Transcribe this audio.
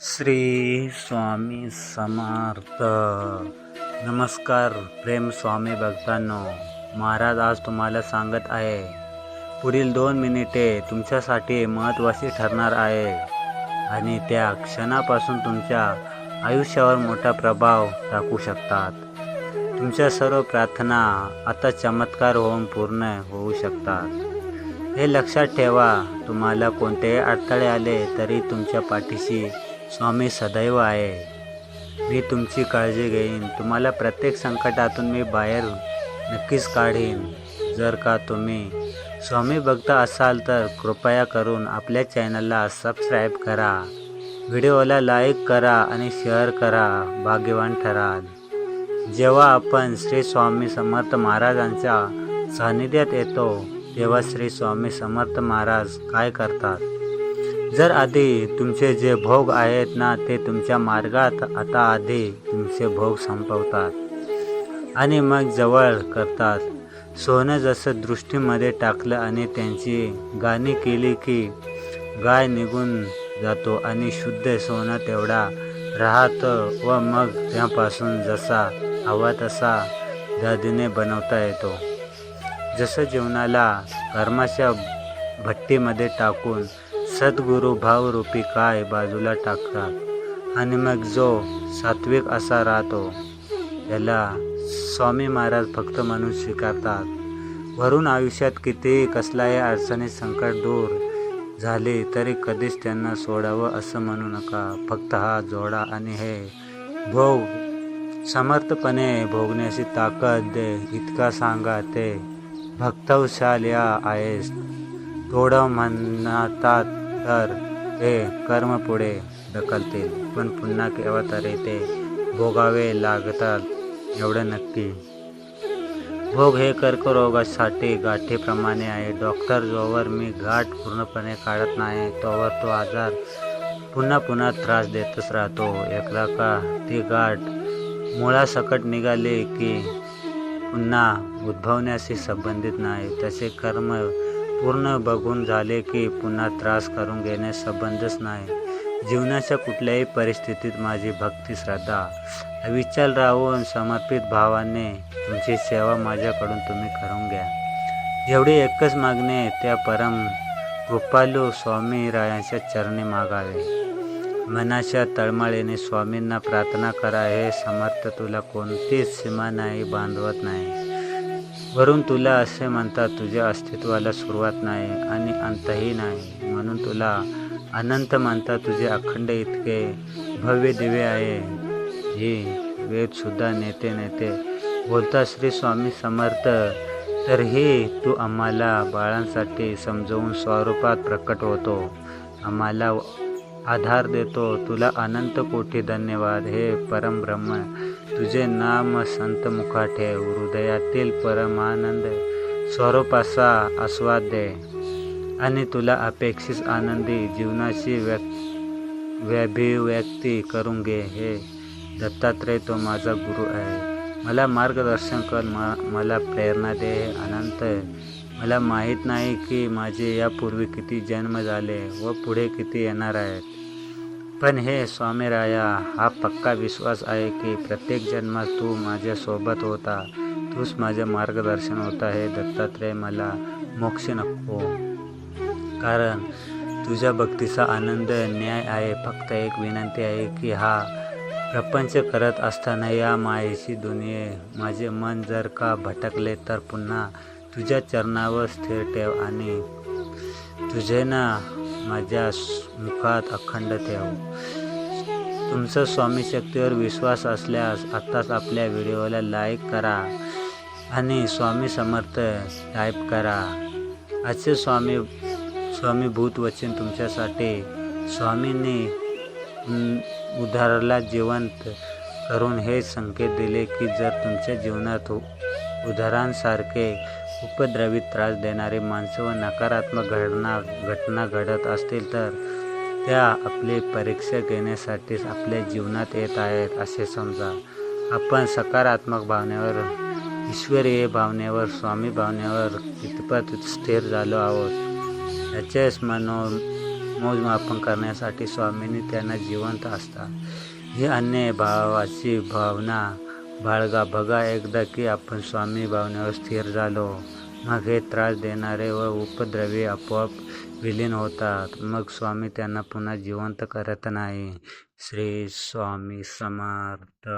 श्री स्वामी समर्थ। नमस्कार प्रेम स्वामी भक्तांनो। महाराज आज तुम्हाला सांगत आहे पुढील दोन मिनिटे तुमच्यासाठी महत्त्वाची ठरणार आहे आणि त्या क्षणापासून तुमच्या आयुष्यावर मोठा प्रभाव टाकू शकतात. तुमच्या सर्व प्रार्थना आता चमत्कार होऊन पूर्ण होऊ शकतात. हे लक्षात ठेवा तुम्हाला कोणतेही अडथळे आले तरी तुमच्या पाठीशी स्वामी सदैव आहे. मी तुमची काळजी घेईन. तुम्हाला प्रत्येक संकटातून मी बाहेर नक्कीच काढीन. जर का तुम्ही स्वामी भक्त असाल तर कृपया करून आपल्या चॅनलला सबस्क्राईब करा. व्हिडिओला लाईक करा आणि शेअर करा. भाग्यवान ठराल. जेव्हा आपण श्री स्वामी समर्थ महाराजांच्या सानिध्यात येतो तेव्हा श्री स्वामी समर्थ महाराज काय करतात? जर आधी तुमचे जे भोग आहेत ना ते तुमच्या मार्गात आता आधी तुमचे भोग संपवतात आणि मग जवळ करतात. सोनं जसं दृष्टीमध्ये टाकलं आणि त्यांची गाणी केली की गाय निघून जातो आणि शुद्ध सोनं तेवढा राहतं व मग त्यापासून जसा हवा तसा दादीने बनवता येतो. जसं जीवनाला कर्माच्या भट्टीमध्ये टाकून सद्गुरू भावरूपी काय बाजूला टाकतात आणि मग जो सात्विक असा राहतो याला स्वामी महाराज फक्त म्हणून स्वीकारतात. वरून आयुष्यात कितीही कसलाही अडचणी संकट दूर झाले तरी कधीच त्यांना सोडावं असं म्हणू नका. फक्त हा जोडा आणि हे भोग. समर्थपणे भोगण्याची ताकद दे. इतका सांगा ते भक्तवशाल या आहेस. थोडं म्हणतात तर ते कर्म पुढे ढकलतील पण पुन्हा केव्हा तरी ते भोगावे लागतात एवढं नक्की. भोग हे कर्करोगासाठी गाठीप्रमाणे आहे. डॉक्टर जोवर मी गाठ पूर्णपणे काढत नाही तोवर तो आजार पुन्हा पुन्हा त्रास देतच राहतो. एकदा का ती गाठ मुळासकट निघाली की पुन्हा उद्भवण्याशी संबंधित नाही. तसे कर्म पूर्ण बघून झाले की पुन्हा त्रास करून घेणे संबंधच नाही. जीवनाच्या कुठल्याही परिस्थितीत माझी भक्ती श्रद्धा अविचल राहून समर्पित भावाने तुमची सेवा माझ्याकडून तुम्ही करून घ्या. एवढी एकच मागणे त्या परम कृपालू स्वामी रायांच्या चरणी मागावे. मनाच्या तळमळीने स्वामींना प्रार्थना करा हे समर्थ तुला कोणतीच सीमा नाही बांधवत नाही. वरून तुला असे म्हणतात तुझ्या अस्तित्वाला सुरुवात नाही आणि अंतही नाही. म्हणून तुला अनंत म्हणतात तुझे अखंड इतके भव्य दिवे आहे. ही वेदसुद्धा नेते नेते बोलता श्री स्वामी समर्थ तर हे तू आम्हाला बाळांसाठी समजवून स्वरूपात प्रकट होतो. आम्हाला आधार देतो. तुला अनंत कोटी धन्यवाद. हे परमब्रह्म तुझे नाम संत मुखा ठेव हृदयातील परमानंद स्वरूपाचा आस्वाद दे. आणि तुला अपेक्षित आनंदी जीवनाची व्यक् व्यभिव्यक्ती करून घे. हे दत्तात्रय तो माझा गुरु आहे. मला मार्गदर्शन कर. म मला प्रेरणा दे. अनंत मला माहीत नाही की माझे यापूर्वी किती जन्म झाले व पुढे किती येणार आहेत. पण हे स्वामीराया हा पक्का विश्वास आहे की प्रत्येक जन्मात तू माझ्यासोबत होता. तूच माझे मार्गदर्शन होता हे दत्तात्रय मला मोक्ष नको. कारण तुझ्या भक्तीचा आनंद न्याय आहे. फक्त एक विनंती आहे की हा प्रपंच करत असताना या मायेची दुनिये माझे मन जर का भटकले तर पुन्हा तुझ्या चरणावर स्थिर ठेव आणि तुझे ना माझ्या मुखात अखंड ठेव. तुमचा स्वामी शक्तीवर विश्वास असल्यास आत्ताच आपल्या व्हिडिओला लाईक करा आणि स्वामी समर्थ टाईप करा. असे स्वामी स्वामी भूत वचन तुमच्यासाठी स्वामींनी उदाहरला जिवंत करून हे संकेत दिले की जर तुमच्या जीवनात उदाहरणांसारखे उपद्रवी त्रास देणारी माणसं व नकारात्मक घटना घटना घडत असतील तर त्या आपली परीक्षा घेण्यासाठीच आपल्या जीवनात येत आहेत असे समजा. आपण सकारात्मक भावनेवर ईश्वरीय भावनेवर स्वामी भावनेवर कितपत स्थिर झालो आहोत याचेच मनो मोजमापन करण्यासाठी स्वामींनी त्यांना जिवंत असतात. ही अन्य भावाची भावना बाळगा बघा एकदा की आपण स्वामी भावनेवर स्थिर झालो. मग हे त्रास देणारे व उपद्रवी आपोआप विलीन होतात. मग स्वामी त्यांना पुन्हा जिवंत करत नाही. श्री स्वामी समर्थ.